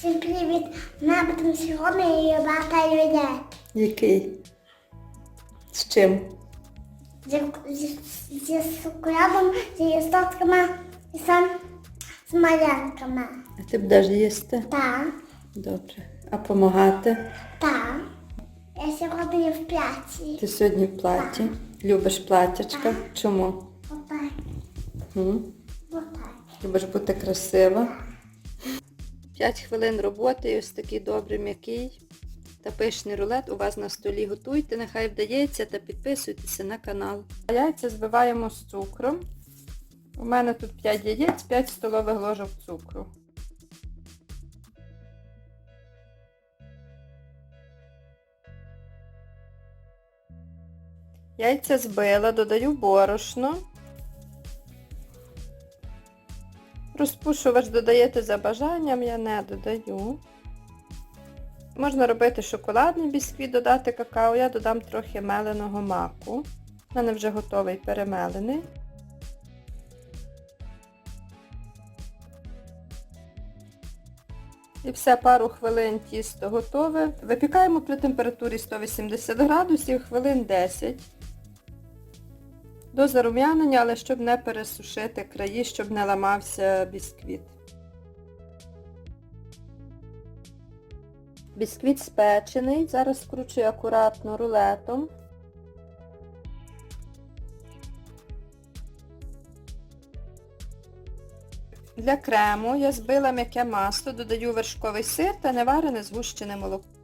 Всім привіт! Ми будемо сьогодні багато людей. Який? З чим? Зі, зі, зі шоколадом, зі їсточками і сам з малянками. А ти будеш їсти? Так, Добре. А помагати? так. Я сьогодні в п'ятій. Ти сьогодні в платі. Любиш платячка? Чому? Отак. Любиш бути красива. П'ять хвилин роботи і ось такий добрий м'який та пишний рулет у вас на столі. Готуйте, нехай вдається та підписуйтеся на канал. Яйця збиваємо з цукром. У мене тут 5 яєць, 5 столових ложок цукру. Яйця збила, додаю борошно. Розпушувач додаєте за бажанням, я не додаю. Можна робити шоколадний бісквіт, додати какао, я додам трохи меленого маку. У мене вже готовий перемелений. І все, пару хвилин тісто готове. Випікаємо при температурі 180 градусів, хвилин 10. До зарум'янення, але щоб не пересушити краї, щоб не ламався бісквіт. Бісквіт спечений. Зараз скручую акуратно рулетом. Для крему я збила м'яке масло, додаю вершковий сир та неварене згущене молоко.